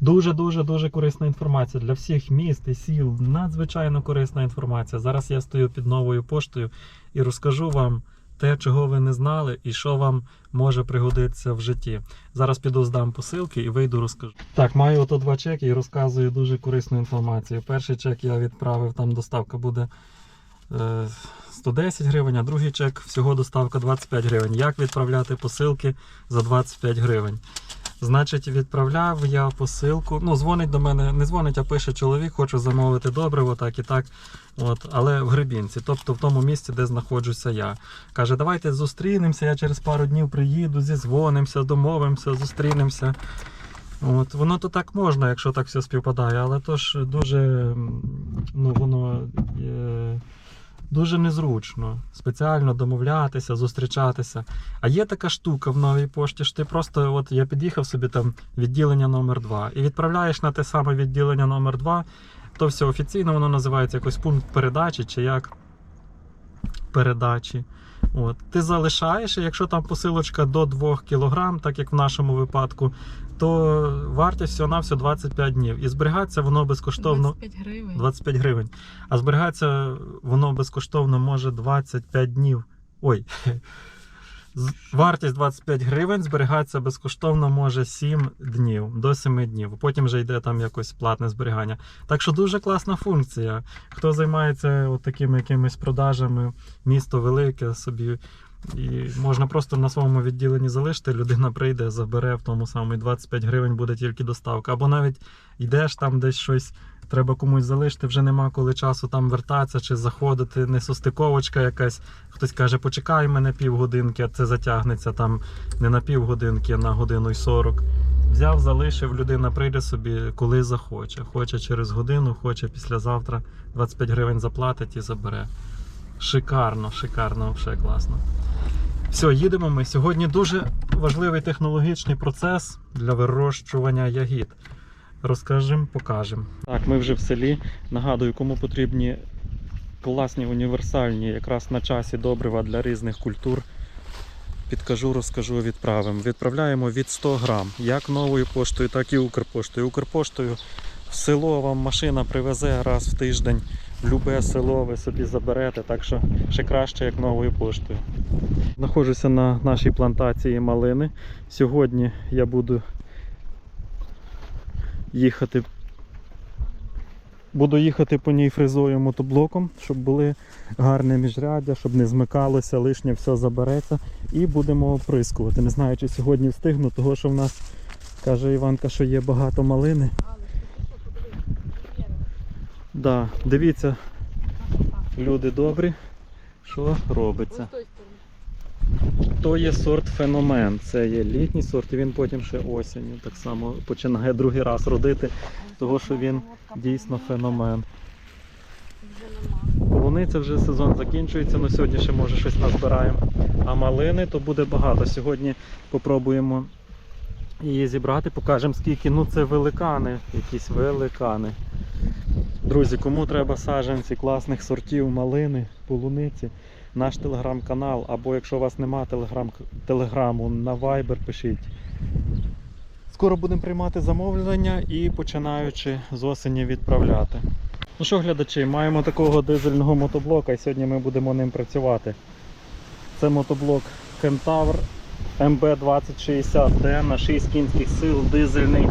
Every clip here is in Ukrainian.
Дуже-дуже дуже корисна інформація для всіх міст і сіл. Надзвичайно корисна інформація. Зараз я стою під новою поштою і розкажу вам те, чого ви не знали, і що вам може пригодитися в житті. Зараз піду здам посилки і вийду розкажу. Так, маю ото два чеки і розказую дуже корисну інформацію. Перший чек я відправив, там доставка буде 110 гривень, а другий чек всього доставка 25 гривень. Як відправляти посилки за 25 гривень? Значить, відправляв я посилку. Ну, дзвонить до мене, не дзвонить, а пише чоловік, хочу замовити добриво, так і так. От, але в Гребінці, тобто в тому місці, де знаходжуся я. Каже, давайте зустрінемося, я через пару днів приїду, зізвонимося, домовимося, зустрінемося. От, воно то так можна, якщо так все співпадає, але то ж дуже ну, воно е, дуже незручно спеціально домовлятися, зустрічатися. А є така штука в новій пошті, що ти просто, от я під'їхав собі там відділення номер 2 і відправляєш на те саме відділення номер 2 то все офіційно воно називається якось пункт передачі чи як передачі. От. Ти залишаєш, і якщо там посилочка до 2 кг, так як в нашому випадку, то вартість всього на все 25 днів. І зберігається воно безкоштовно 25 гривень. 25 гривень. А зберігається воно безкоштовно може 25 днів. Ой. Вартість 25 гривень зберігається безкоштовно може 7 днів до 7 днів. Потім вже йде там якось платне зберігання. Так що дуже класна функція. Хто займається от такими якимись продажами, місто велике собі. І можна просто на своєму відділенні залишити, людина прийде, забере в тому самому і 25 гривень буде тільки доставка. Або навіть йдеш там десь щось, треба комусь залишити, вже нема коли часу там вертатися чи заходити, не состиковочка якась. Хтось каже, почекай мене півгодинки, а це затягнеться там не на півгодинки, а на годину й 40. Взяв, залишив, людина прийде собі, коли захоче. Хоче через годину, хоче післязавтра 25 гривень заплатить і забере. Шикарно, шикарно, взагалі класно. Все, їдемо ми. Сьогодні дуже важливий технологічний процес для вирощування ягід. Розкажемо, покажемо. Так, ми вже в селі. Нагадую, кому потрібні класні універсальні, якраз на часі добрива для різних культур. Підкажу, розкажу, відправимо. Відправляємо від 100 грам, як новою поштою, так і Укрпоштою. Укрпоштою в село вам машина привезе раз в тиждень. Любе село ви собі заберете, так що ще краще, як новою поштою. Знаходжуся на нашій плантації малини. Сьогодні я буду їхати. Буду їхати по ній фрезою мотоблоком, щоб були гарне міжряддя, щоб не змикалося, лишнє все забереться. І будемо оприскувати. Не знаю, чи сьогодні встигну, того що в нас каже Іванка, що є багато малини. Да, дивіться, люди добрі, що робиться. То є сорт феномен. Це є літній сорт, і він потім ще осінню так само починає другий раз родити, того що він дійсно феномен. Полуниця вже сезон закінчується, на сьогодні ще може щось назбираємо. А малини то буде багато. Сьогодні попробуємо її зібрати, покажемо скільки. Ну це великани, якісь великани. Друзі, кому треба саджанці класних сортів малини, полуниці, наш телеграм-канал, або якщо у вас нема телеграм, телеграму на Viber, пишіть. Скоро будемо приймати замовлення і починаючи з осені відправляти. Ну що, глядачі, маємо такого дизельного мотоблока і сьогодні ми будемо ним працювати. Це мотоблок Kentaur MB2060D на 6 кінських сил, дизельний.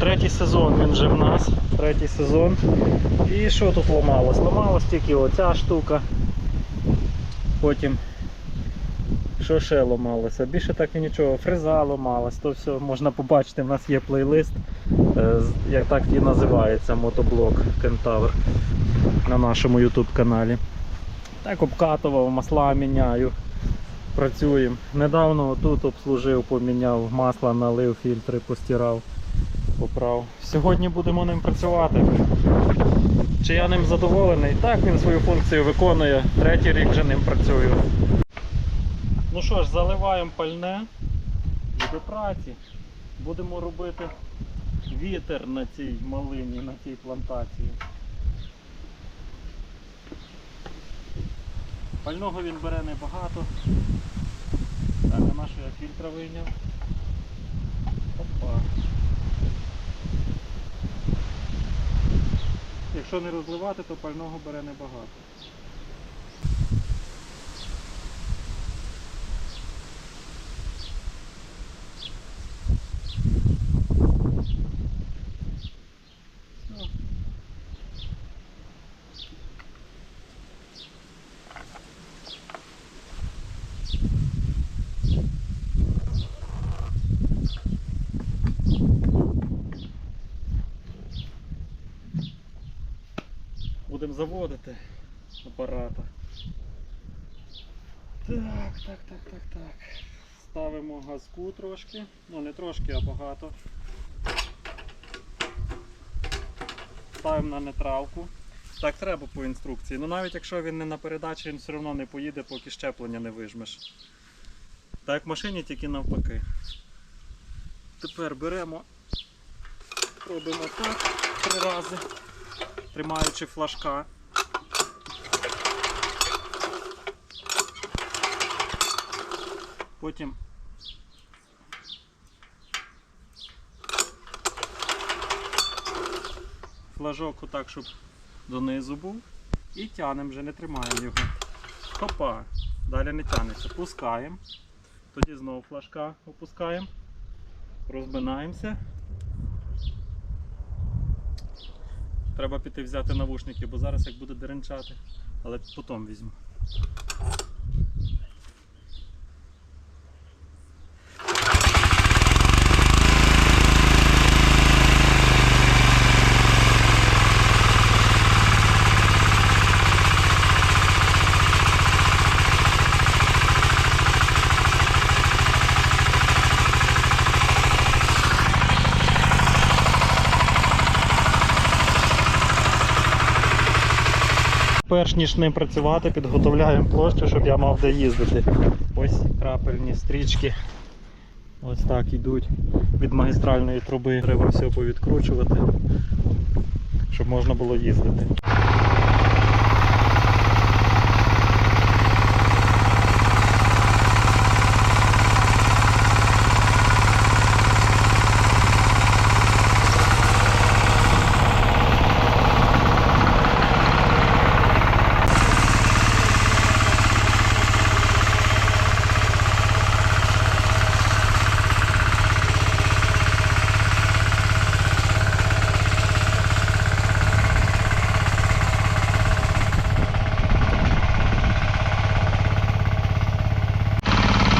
Третій сезон він вже в нас, третій сезон. І що тут ламалось? Ламалось тільки оця штука. Потім що ще ламалося? Більше так і нічого. Фреза ламалась, то все можна побачити, в нас є плейлист, е, як так і називається мотоблок Кентавр на нашому YouTube каналі. Так обкатував, масла міняю. Працюємо. Недавно тут обслужив, поміняв, масло налив, фільтри постирав, поправ. Сьогодні будемо ним працювати. Чи я ним задоволений? Так, він свою функцію виконує. Третій рік вже ним працюю. Ну що ж, заливаємо пальне і до праці. Будемо робити вітер на цій малині, на цій плантації. Пального він бере небагато. Так, а нашу я фільтра вийняв. Оп. Якщо не розливати, то пального бере небагато. Все. Будемо заводити апарата. Так, так. Ставимо газку трошки. Ну не трошки, а багато. Ставимо на нейтралку. Так треба по інструкції. Ну навіть якщо він не на передачі, він все одно не поїде, поки щеплення не вижмеш. Так в машині, тільки навпаки. Тепер беремо, робимо так три рази тримаючи флажка. Потім флажок отак, щоб донизу був. І тянемо вже, не тримаємо його. Хопа. Далі не тянеться. Пускаємо. Тоді знову флажка опускаємо. Розминаємося. Треба піти взяти навушники, бо зараз як буде деренчати, але потім візьму. Перш ніж ним працювати, підготовляємо площу, щоб я мав де їздити. Ось крапельні стрічки. Ось так йдуть від магістральної труби. Треба все повідкручувати, щоб можна було їздити.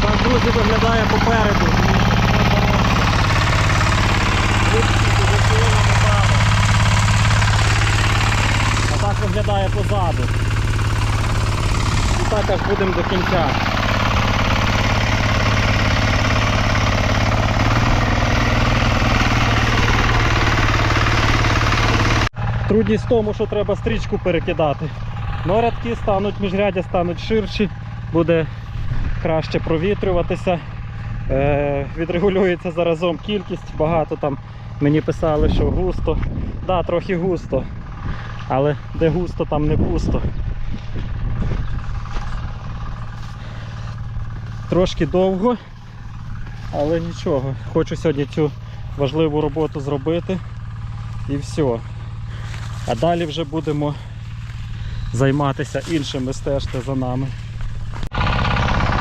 Так, друзі, виглядає попереду. А так виглядає позаду. І так аж будемо до кінця. Трудність в тому, що треба стрічку перекидати. Но рядки стануть, міжрядя стануть ширші, буде краще провітрюватися. Е, відрегулюється заразом кількість, багато там мені писали, що густо. Так, да, трохи густо. Але де густо, там не пусто. Трошки довго, але нічого. Хочу сьогодні цю важливу роботу зробити і все. А далі вже будемо займатися іншими стежте за нами.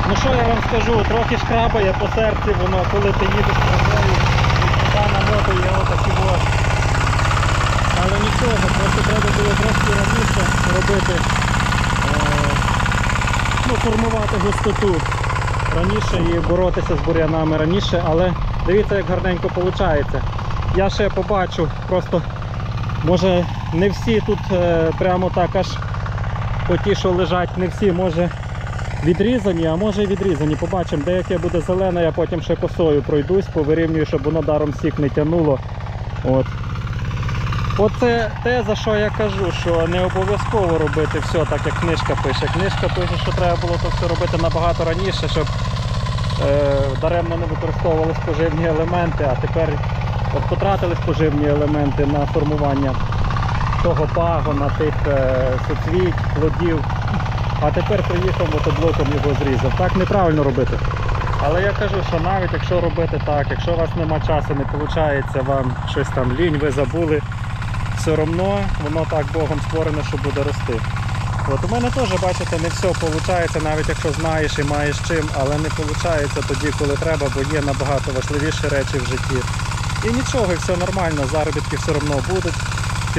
Ну що я вам скажу, трохи шкрабає по серці воно, коли ти їдеш травою, і на мото є отакі вот. Але нічого, просто треба було трошки раніше робити, е, ну, формувати густоту раніше і боротися з бур'янами раніше, але дивіться, як гарненько виходить. Я ще побачу, просто може не всі тут е, прямо так аж по ті, що лежать, не всі, може відрізані, а може і відрізані. Побачимо, деяке буде зелене, я потім ще косою пройдусь, повирівнюю, щоб воно даром сік не тянуло. От. Оце те, за що я кажу, що не обов'язково робити все так, як книжка пише. Книжка пише, що треба було то все робити набагато раніше, щоб е, даремно не використовували споживні елементи, а тепер от потратили споживні елементи на формування того пагона, тих е, соцвіть, плодів. А тепер приїхав мотоблоком його зрізав. Так неправильно робити. Але я кажу, що навіть якщо робити так, якщо у вас нема часу, не виходить вам щось там лінь, ви забули, все одно воно так Богом створене, що буде рости. От у мене теж, бачите, не все виходить, навіть якщо знаєш і маєш чим, але не виходить тоді, коли треба, бо є набагато важливіші речі в житті. І нічого, і все нормально, заробітки все одно будуть.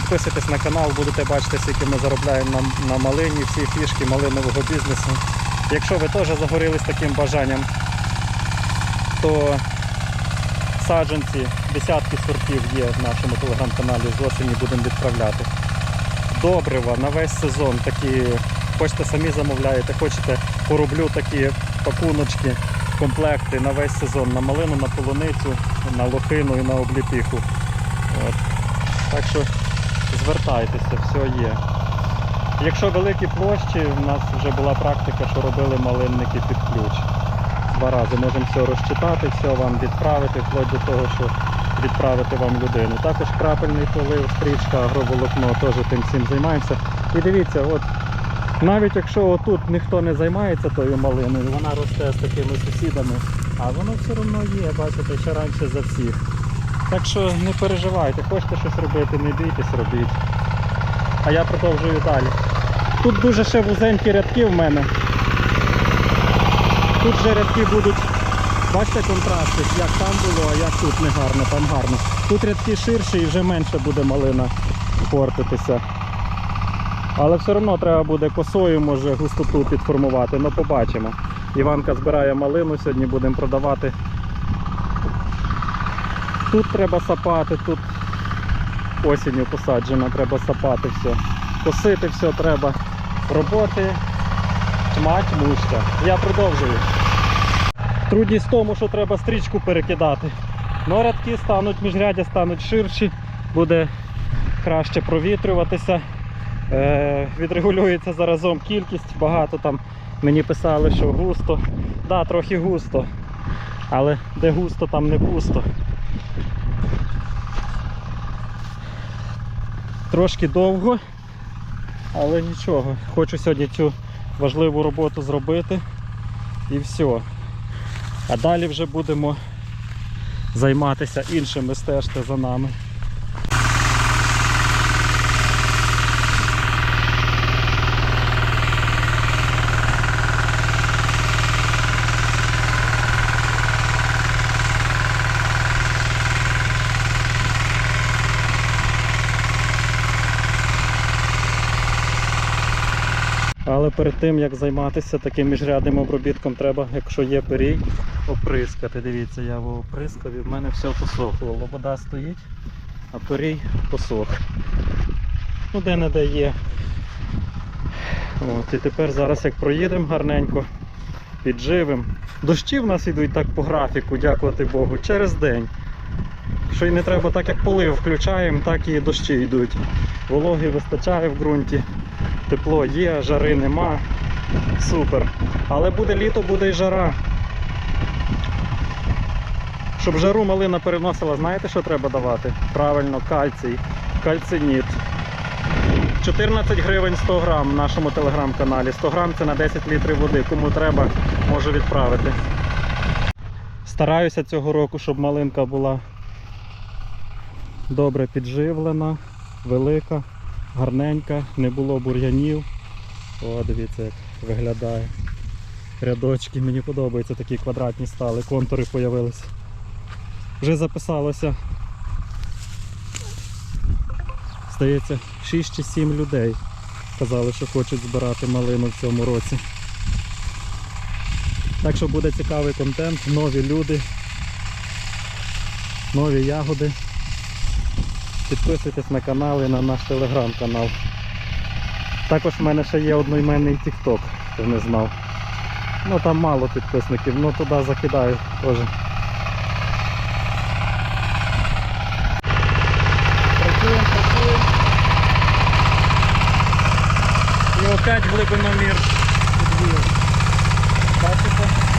Підписуйтесь на канал, будете бачити, скільки ми заробляємо на, на малині, всі фішки малинового бізнесу. Якщо ви теж загорілись таким бажанням, то саджанці, десятки сортів є в нашому телеграм-каналі, з осені будемо відправляти. Добрива на весь сезон, такі, хочете самі замовляєте, хочете пороблю такі пакуночки, комплекти на весь сезон, на малину, на полуницю, на лохину і на обліпіху. От. Так що звертайтеся, все є. Якщо великі площі, у нас вже була практика, що робили малинники під ключ. Два рази можемо все розчитати, все вам відправити, вплоть до того, що відправити вам людину. Також крапельний полив, стрічка, агроволокно, теж тим всім займаємося. І дивіться, от навіть якщо отут ніхто не займається тою малиною, вона росте з такими сусідами, а воно все одно є, бачите, ще раніше за всіх. Так що не переживайте, хочете щось робити, не бійтесь, робіть. А я продовжую далі. Тут дуже ще вузенькі рядки в мене. Тут же рядки будуть, бачите контрасти, як там було, а як тут не гарно, там гарно. Тут рядки ширші і вже менше буде малина портитися. Але все одно треба буде косою, може густоту підформувати, ну побачимо. Іванка збирає малину, сьогодні будемо продавати. Тут треба сапати, тут осінню посаджено, треба сапати все. Косити все треба. Роботи тьма тьмуща. Я продовжую. Трудність в тому, що треба стрічку перекидати. Но рядки стануть, міжрядя стануть ширші, буде краще провітрюватися. Е, відрегулюється заразом кількість, багато там мені писали, що густо. Так, да, трохи густо. Але де густо, там не пусто. Трошки довго, але нічого. Хочу сьогодні цю важливу роботу зробити і все. А далі вже будемо займатися іншими стежте за нами. Але перед тим як займатися таким міжрядним обробітком, треба, якщо є пирій, оприскати. Дивіться, я його оприскав і в мене все посохло. Вода стоїть, а пирій посох. Ну де-не-де є. От, і тепер зараз як проїдемо гарненько, підживимо. Дощі в нас йдуть так по графіку, дякувати Богу, через день. Що й не треба так, як полив включаємо, так і дощі йдуть. Вологи вистачає в ґрунті. Тепло є, жари нема. Супер. Але буде літо, буде і жара. Щоб жару малина переносила, знаєте, що треба давати? Правильно, кальцій, кальциніт. 14 гривень 100 грам в нашому телеграм-каналі. 100 грам це на 10 літрів води. Кому треба, можу відправити. Стараюся цього року, щоб малинка була добре підживлена, велика гарненька, не було бур'янів. О, дивіться, як виглядає. Рядочки, мені подобаються такі квадратні стали, контури з'явилися. Вже записалося. Здається, 6 чи 7 людей казали, що хочуть збирати малину в цьому році. Так що буде цікавий контент, нові люди, нові ягоди. Підписуйтесь на канал і на наш телеграм-канал. Також в мене ще є одноіменний TikTok, хто не знав. Ну там мало підписників, ну туди закидаю теж. Працюємо, працюємо. І опять глибиномір підвів. Бачите?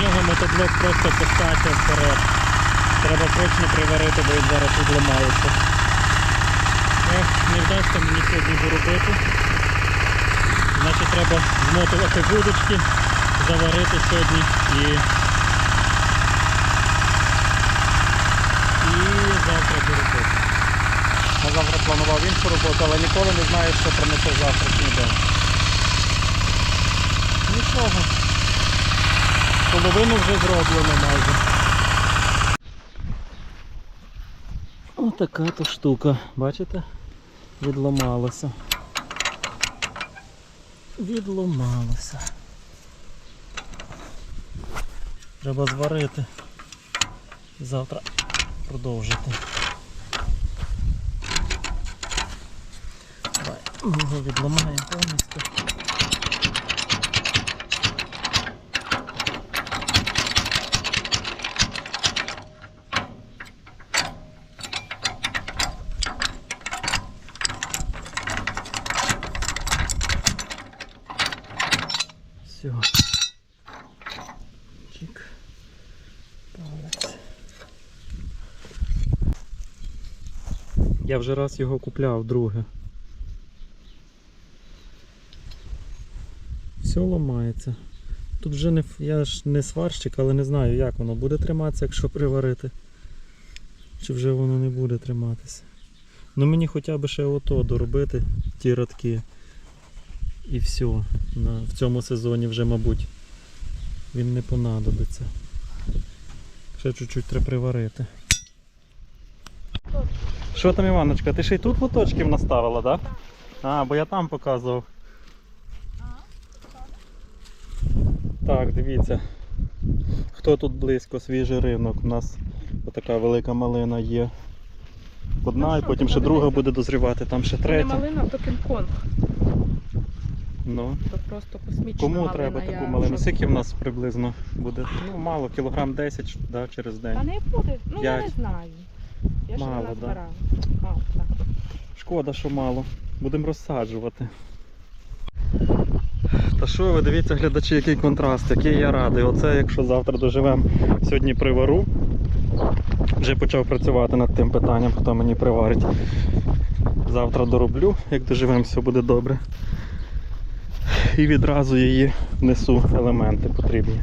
Без нього мотоблок просто пускається вперед. Треба срочно приварити, бо він зараз відламається. Ех, не вдасться мені сьогодні заробити. Значить треба змотувати вудочки, заварити сьогодні і завтра до роботи. На завтра планував іншу роботу, але ніколи не знаю, що принесе завтрашній день. Нічого. Половину вже зроблено майже. Отака то штука, бачите? Відламалося. Відламалося. Треба зварити. Завтра продовжити. Давай, його відламаємо повністю. Все. Чик. Я вже раз його купляв, друге. Все ламається. Тут вже не, я ж не сварщик, але не знаю, як воно буде триматися, якщо приварити. Чи вже воно не буде триматися. Ну мені хоча б ще ото доробити, ті радки. І все. В цьому сезоні вже, мабуть, він не понадобиться. Ще чуть-чуть треба приварити. Що там, Іваночка, ти ще й тут лоточків наставила, так? Да? А, бо я там показував. Так, дивіться. Хто тут близько, свіжий ринок. У нас така велика малина є. Одна, Ну і потім ще друга буде дозрівати, там ще Це третя. малина, то Кінг-Конг. Ну. То просто космічна Кому малина. треба я таку малину? вже- Скільки в нас приблизно буде? Ну, мало, кілограм 10 да, через Та день. не буде. Ну я не П'ять. знаю. Я ще Мало, не да. назбирала. Мало, так. Шкода, що мало. Будемо розсаджувати. Та що ви дивіться, глядачі, який контраст, який я радий. Оце якщо завтра доживемо сьогодні привару. Вже почав працювати над тим питанням, хто мені приварить. Завтра дороблю, як доживемо, все буде добре. І відразу її внесу елементи потрібні.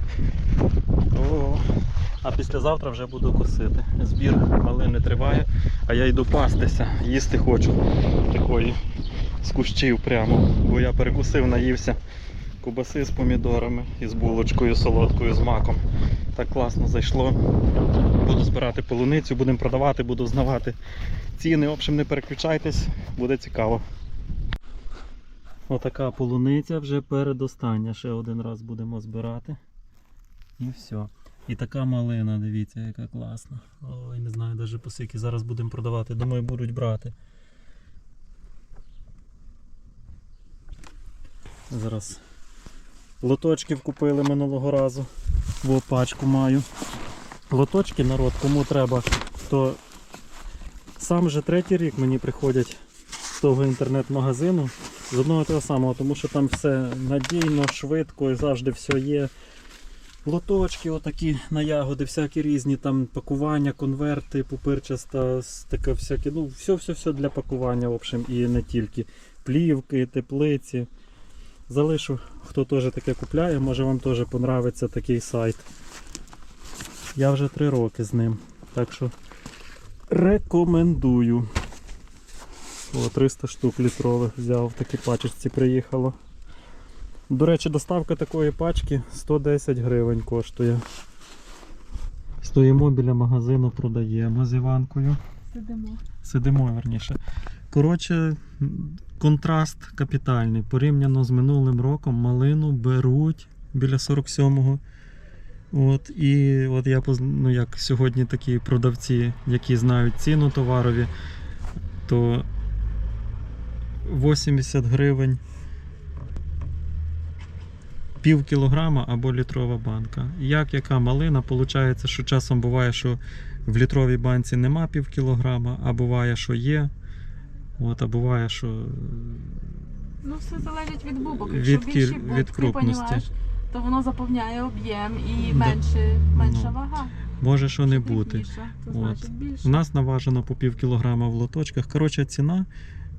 А післязавтра вже буду косити. Збір малини триває, а я йду пастися, їсти хочу такої з кущів прямо, бо я перекусив, наївся кубаси з помідорами і з булочкою солодкою з маком. Так класно зайшло. Буду збирати полуницю, будемо продавати, буду знавати ціни. В общем, не переключайтесь, буде цікаво. Отака полуниця вже передостання. Ще один раз будемо збирати. І все. І така малина, дивіться, яка класна. Ой, не знаю навіть по скільки зараз будемо продавати. Думаю, будуть брати. Зараз лоточків купили минулого разу. Во пачку маю. Лоточки, народ, кому треба, то сам вже третій рік мені приходять з того інтернет-магазину. З одного того самого, тому що там все надійно, швидко і завжди все є. Лоточки отакі на ягоди, всякі різні, там пакування, конверти, пупирчаста, таке всяке, ну, все-все-все для пакування, в общем, і не тільки. Плівки, теплиці. Залишу, хто теж таке купляє, може вам теж понравиться такий сайт. Я вже три роки з ним. Так що рекомендую. О, 300 штук літрових взяв, в такій пачечці приїхало. До речі, доставка такої пачки 110 гривень коштує. Стоїмо біля магазину, продаємо з Іванкою. Сидимо. Сидимо верніше. Коротше, контраст капітальний. Порівняно з минулим роком малину беруть біля 47-го. От, і от я ну, як сьогодні такі продавці, які знають ціну товарові, то 80 гривень пів кілограма або літрова банка. Як яка малина, виходить, що часом буває, що в літровій банці нема пів кілограма, а буває, що є. От, а буває, що Ну все залежить від бубок. Від Якщо більші кіль- бубки, від крупності. понімаєш, то воно заповняє об'єм і Да. менше, менша Ну, вага. може що не бути. Дрібніша, то От. більше. У нас наважено по пів кілограма в лоточках. Коротше, ціна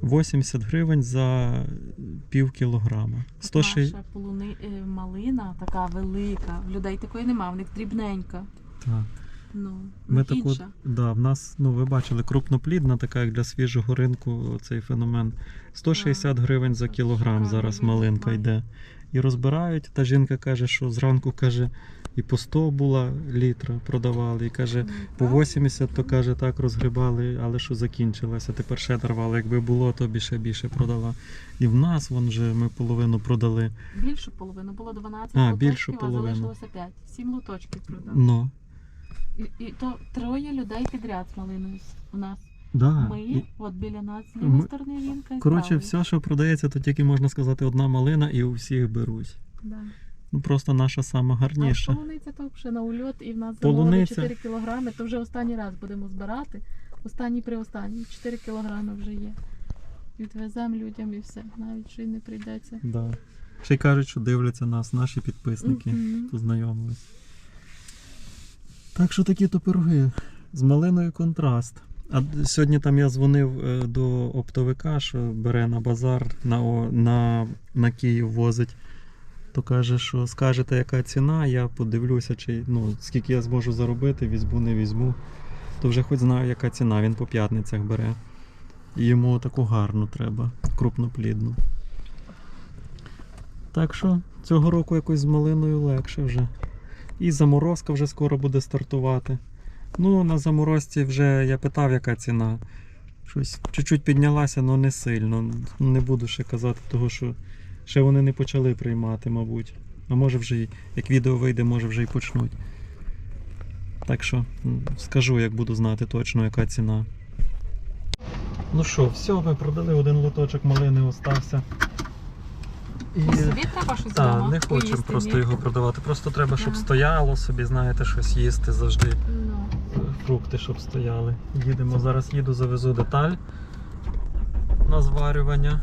80 гривень за пів кілограма. Сто Наша полуни... е, малина така велика. В людей такої нема, в них дрібненька. Так. Ну, Ми інша. таку, да, в нас, ну ви бачили, крупноплідна, така як для свіжого ринку, цей феномен. 160 гривень за кілограм зараз малинка йде. І розбирають. Та жінка каже, що зранку каже, і по 100 була літра продавали, і каже, Ну, по так. 80, то каже, так розгрібали, але що закінчилося. Тепер ще дарвали. Якби було, то більше більше продала. І в нас вон вже ми половину продали. Більшу половину було 12 А, лоточків, більшу а половину. залишилося 5. 7 лоточків продав. Ну, І, і то троє людей підряд з малиною у нас. Да. Ми, І, от біля нас, з Ми- сторони вінка і коротше, правої. все, що продається, то тільки можна сказати одна малина, і у всіх беруть. Да. Ну просто наша сама А гарніша. полуниця то вже на ульот, і в нас Полуниця. замовили 4 кілограми, то вже останній раз будемо збирати. Останній при останній. 4 кілограми вже є. Відвеземо людям і все, навіть що й не прийдеться. Да. Ще й кажуть, що дивляться нас, наші підписники, Мгм. познайомились. Так що такі то пироги. З малиною контраст. А сьогодні там я дзвонив е, до оптовика, що бере на базар, на, на, на Київ возить. То каже, що скажете, яка ціна, я подивлюся, чи, ну, скільки я зможу заробити, візьму, не візьму. То вже хоч знаю, яка ціна, він по п'ятницях бере. І йому таку гарну треба, крупноплідну. Так що цього року якось з малиною легше вже. І заморозка вже скоро буде стартувати. Ну, на заморозці вже я питав, яка ціна. Щось чуть-чуть піднялася, але не сильно. Не буду ще казати, того, що ще вони не почали приймати, мабуть. А може вже, як відео вийде, може вже і почнуть. Так що скажу, як буду знати точно, яка ціна. Ну що, все, ми продали один лоточок малини остався. І... Собі треба щось Так, вдома не хочемо просто ні? його продавати. Просто треба, щоб Ага. стояло собі, знаєте, щось їсти завжди. Ну. Фрукти, щоб стояли. Їдемо. Зараз їду, завезу деталь на зварювання.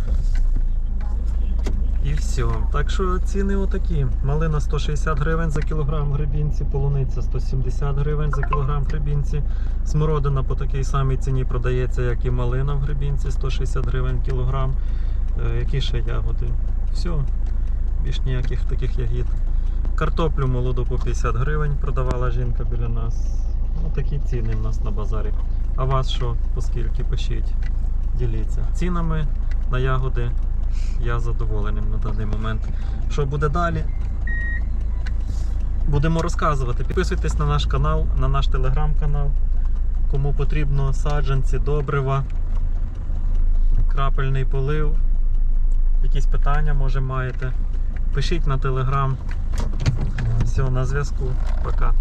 І все. Так що ціни отакі. Малина 160 гривень за кілограм гребінці, полуниця 170 гривень за кілограм гребінці. Смородина по такій самій ціні продається, як і малина в гребінці, 160 гривень кілограм. Е, які ще ягоди? Все. Більш ніяких таких ягід. Картоплю молоду по 50 гривень продавала жінка біля нас. Ну, такі ціни в нас на базарі. А вас що, оскільки пишіть, діліться. Цінами на ягоди я задоволений на даний момент. Що буде далі? Будемо розказувати. Підписуйтесь на наш канал, на наш телеграм-канал. Кому потрібно саджанці, добрива, крапельний полив. Якісь питання, може, маєте. Пишіть на телеграм. Все, на зв'язку. Пока.